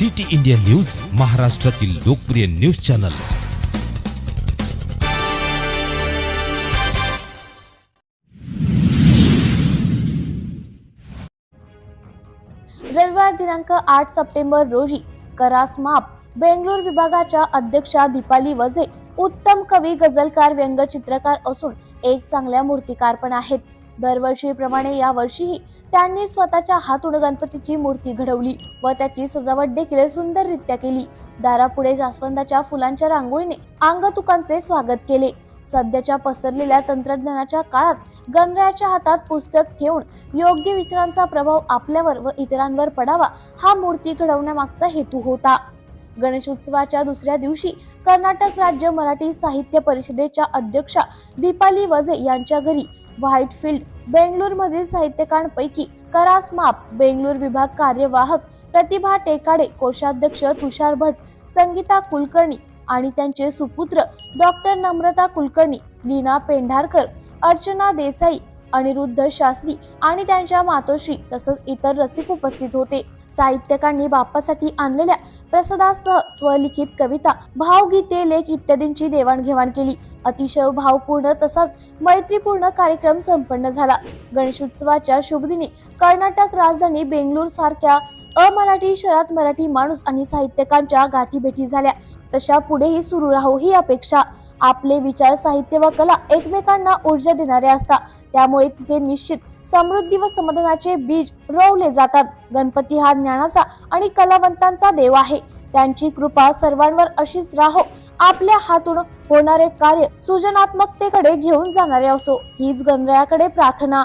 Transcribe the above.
City India news महाराष्ट्रातील लोकप्रिय news channel. रविवार दिनांक आठ सप्टेंबर रोजी करास माप बेंगलोर विभागाच्या अध्यक्षा दीपाली वझे उत्तम कवी गझलकार व्यंगचित्रकार असून एक चांगल्या मूर्तिकार पण आहेत. दरवर्षीप्रमाणे या वर्षीही त्यांनी स्वतःच्या हातून गणपतीची मूर्ती घडवली व त्याची सजावट देखील सुंदररित्या केली. दारापुढे जास्वंदाच्या फुलांच्या रांगोळीने अंगतुकांचे स्वागत केले. सध्याच्या पसरलेल्या तंत्रज्ञानाच्या काळात गणरायाच्या हातात पुस्तक ठेवून योग्य विचारांचा प्रभाव आपल्यावर व इतरांवर पडावा हा मूर्ती घडवण्यामागचा हेतू होता. गणेशोत्सवाच्या दुसऱ्या दिवशी कर्नाटक राज्य मराठी साहित्य परिषदेच्या अध्यक्षा दीपाली वझे यांच्या घरी व्हाईट फील्ड मधील साहित्यकांपैकी करास माप बेंगलोर विभाग कार्यवाहक प्रतिभा टेकाडे कोषाध्यक्ष तुषार भट संगीता कुलकर्णी आणि त्यांचे सुपुत्र डॉक्टर नम्रता कुलकर्णी लीना पेंढारकर अर्चना देसाई अनिरुद्ध शास्त्री आणि त्यांच्या मातोश्री तसंच इतर रसिक उपस्थित होते. साहित्यकांनी बाप्पासाठी आणलेल्या प्रसादासह स्वलिखित कविता भावगीते लेख इत्यादींची देवाणघेवाण केली. अतिशय भावपूर्ण तसाच मैत्रीपूर्ण कार्यक्रम संपन्न झाला. गणेशोत्सवाच्या शुभदिनी कर्नाटक राजधानी बेंगळूर सारख्या अमराठी शहरात मराठी माणूस आणि साहित्यकांच्या गाठीभेटी झाल्या. तशा पुढेही सुरू राहो ही अपेक्षा. आपले विचार साहित्य व कला एकमेकांना ऊर्जा देणारे असतात. त्यामुळे तिथे निश्चित समृद्धी व समाधानाचे बीज रोवले जातात. गणपती हा ज्ञानाचा आणि कलावंतांचा देव आहे. त्यांची कृपा सर्वांवर अशीच राहो. आपल्या हातून होणारे कार्य सृजनात्मकतेकडे घेऊन जाणारे असो. हीच गणरायाकडे प्रार्थना.